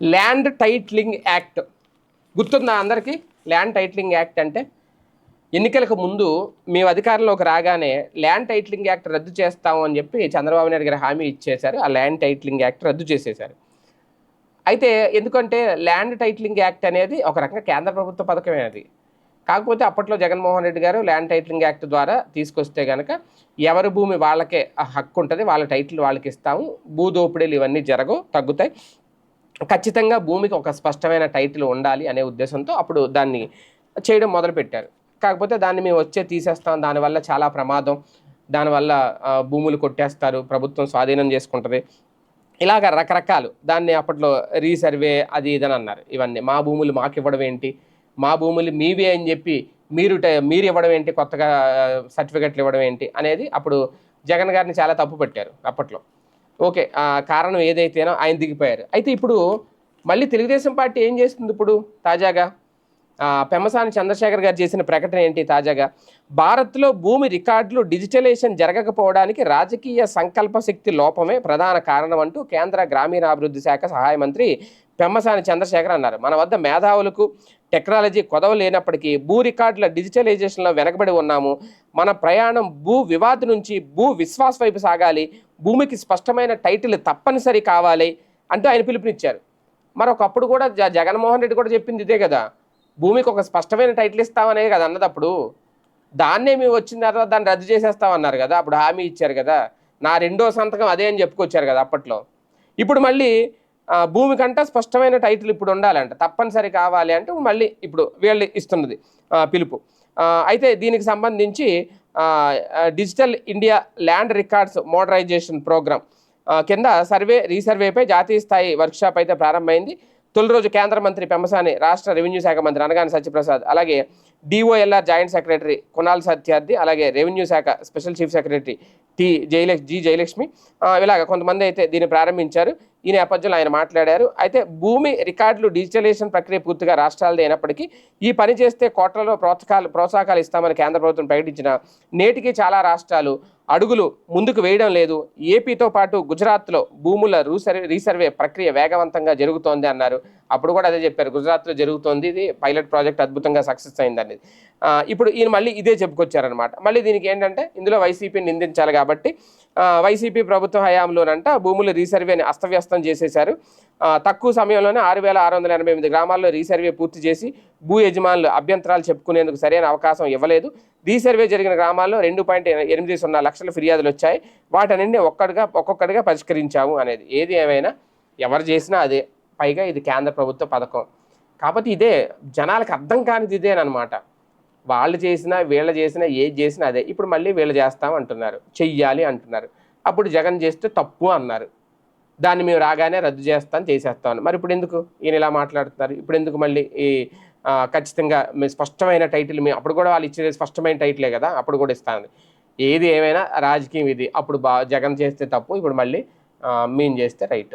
Land titling act. గుర్తుందా అందరికీ? Land titling act అంటే ఎన్నికలకు ముందు మేము అధికారంలోకి రాగానే ల్యాండ్ టైట్లింగ్ యాక్ట్ రద్దు చేస్తాము అని చెప్పి చంద్రబాబు నాయుడు గారు హామీ ఇచ్చేశారు. ఆ ల్యాండ్ టైట్లింగ్ యాక్ట్ రద్దు చేసేశారు. అయితే ఎందుకంటే ల్యాండ్ టైట్లింగ్ యాక్ట్ అనేది ఒక రకంగా కేంద్ర ప్రభుత్వ పథకమే అది. కాకపోతే అప్పట్లో జగన్మోహన్ రెడ్డి గారు ల్యాండ్ టైట్లింగ్ యాక్ట్ ద్వారా తీసుకొస్తే కనుక ఎవరి భూమి వాళ్ళకే ఆ హక్కు ఉంటుంది వాళ్ళ టైటిల్ వాళ్ళకి ఇస్తాము భూదోపిడీలు ఇవన్నీ జరగవు తగ్గుతాయి. ఖచ్చితంగా భూమికి ఒక స్పష్టమైన టైటిల్ ఉండాలి అనే ఉద్దేశంతో అప్పుడు దాన్ని చేయడం మొదలుపెట్టారు. కాకపోతే దాన్ని మేము వచ్చే తీసేస్తాం దానివల్ల చాలా ప్రమాదం దానివల్ల భూములు కొట్టేస్తారు ప్రభుత్వం స్వాధీనం చేసుకుంటుంది. ఇలాగ రకరకాలు దాన్ని అప్పట్లో రీసర్వే అది ఇదని అన్నారు. ఇవన్నీ మా భూములు మాకు ఇవ్వడం ఏంటి? మా భూములు మీవే అని చెప్పి మీరు మీరు ఇవ్వడం ఏంటి? కొత్తగా సర్టిఫికెట్లు ఇవ్వడం ఏంటి? అనేది అప్పుడు జగన్ గారిని చాలా తప్పు పెట్టారు అప్పట్లో. ఓకే కారణం ఏదైతేనో ఆయన దిగిపోయారు. అయితే ఇప్పుడు మళ్ళీ తెలుగుదేశం పార్టీ ఏం చేస్తుంది ఇప్పుడు తాజాగా? పెమ్మసాని చంద్రశేఖర్ గారు చేసిన ప్రకటన ఏంటి తాజాగా? భారత్లో భూమి రికార్డులు డిజిటలైజేషన్ జరగకపోవడానికి రాజకీయ సంకల్ప శక్తి లోపమే ప్రధాన కారణం అంటూ కేంద్ర గ్రామీణాభివృద్ధి శాఖ సహాయ మంత్రి పెమ్మసాని చంద్రశేఖర్ అన్నారు. మన వద్ద మేధావులకు టెక్నాలజీ కొదవ లేనప్పటికీ భూ రికార్డుల డిజిటలైజేషన్లో వెనకబడి ఉన్నాము. మన ప్రయాణం భూ వివాద్ నుంచి భూ విశ్వాస్ వైపు సాగాలి. భూమికి స్పష్టమైన టైటిల్ తప్పనిసరి కావాలి అంటూ ఆయన పిలుపునిచ్చారు. మరొకప్పుడు కూడా జ జగన్మోహన్ రెడ్డి కూడా చెప్పింది ఇదే కదా. భూమికి ఒక స్పష్టమైన టైటిల్ ఇస్తామనే కదా అన్నదప్పుడు దాన్నే మేము వచ్చిన తర్వాత దాన్ని రద్దు చేసేస్తామన్నారు కదా అప్పుడు హామీ ఇచ్చారు కదా నా రెండో సంతకం అదే అని చెప్పుకొచ్చారు కదా అప్పట్లో. ఇప్పుడు మళ్ళీ భూమికంట భూమి స్పష్టమైన టైటిల్ ఇప్పుడు ఉండాలంట తప్పనిసరి కావాలి అంటే మళ్ళీ ఇప్పుడు వీళ్ళు ఇస్తున్నది పిలుపు. అయితే దీనికి సంబంధించి digital India land records modernization programme కింద సర్వే రీసర్వేపై జాతీయ స్థాయి వర్క్షాప్ అయితే ప్రారంభమైంది. తొలి రోజు కేంద్ర మంత్రి పెంబసాని రాష్ట్ర రెవెన్యూ శాఖ మంత్రి అనగాని సత్యప్రసాద్ అలాగే DOLR joint secretary Kunal Satyarthi అలాగే రెవెన్యూ శాఖ special chief secretary T Jayalakshmi ji Jayalakshmi. ఇలాగ కొంతమంది అయితే దీన్ని ప్రారంభించారు. ఈ నేపథ్యంలో ఆయన మాట్లాడారు. అయితే భూమి రికార్డులు డిజిటలైజేషన్ ప్రక్రియ పూర్తిగా రాష్ట్రాలదే అయినప్పటికీ ఈ పని చేస్తే కోట్లలో ప్రోత్సాహాలు ప్రోత్సాహకాలు ఇస్తామని కేంద్ర ప్రభుత్వం ప్రకటించిన నేటికి చాలా రాష్ట్రాలు అడుగులు ముందుకు వేయడం లేదు. ఏపీతో పాటు గుజరాత్లో భూముల రూసర్వే రీసర్వే ప్రక్రియ వేగవంతంగా జరుగుతోంది అన్నారు. అప్పుడు కూడా అదే చెప్పారు. గుజరాత్లో జరుగుతోంది. ఇది పైలట్ ప్రాజెక్ట్ అద్భుతంగా సక్సెస్ అయింది అనేది. ఇప్పుడు ఈయన మళ్ళీ ఇదే చెప్పుకొచ్చారనమాట మళ్ళీ దీనికి ఏంటంటే ఇందులో వైసీపీని నిందించాలి కాబట్టి వైసీపీ ప్రభుత్వ హయాంలోనంట భూముల రీసర్వేని అస్తవ్యస్త చేసేశారు. తక్కువ సమయంలోనే ఆరు వేల ఆరు వందల ఎనభై ఎనిమిది గ్రామాల్లో రీసర్వే పూర్తి చేసి భూ యజమానులు అభ్యంతరాలు చెప్పుకునేందుకు సరైన అవకాశం ఇవ్వలేదు. రీసర్వే జరిగిన గ్రామాల్లో రెండు పాయింట్ ఎనిమిది సున్నా లక్షల ఫిర్యాదులు వచ్చాయి. వాటన్నింటినీ ఒక్కడిగా ఒక్కొక్కటిగా పరిష్కరించాము అనేది. ఏది ఏమైనా ఎవరు చేసినా అదే. పైగా ఇది కేంద్ర ప్రభుత్వ పథకం. కాకపోతే ఇదే జనాలకు అర్థం కానిది ఇదేనమాట వాళ్ళు చేసినా వీళ్ళు చేసినా ఏది చేసినా అదే. ఇప్పుడు మళ్ళీ వీళ్ళు చేస్తాం అంటున్నారు. చెయ్యాలి అంటున్నారు. అప్పుడు జగన్ చేస్తే తప్పు అన్నారు. దాన్ని మేము రాగానే రద్దు చేస్తాను చేసేస్తాను మరి ఇప్పుడు ఎందుకు? ఈయన ఇలా మాట్లాడుతున్నారు. ఇప్పుడు ఎందుకు మళ్ళీ ఈ ఖచ్చితంగా మీ స్పష్టమైన టైటిల్ మేము అప్పుడు కూడా వాళ్ళు ఇచ్చేది స్పష్టమైన టైటిలే కదా అప్పుడు కూడా ఇస్తాను. ఏది ఏమైనా రాజకీయం ఇది. అప్పుడు బా జగన్ చేస్తే తప్పు ఇప్పుడు మళ్ళీ మేము చేస్తే రైట్.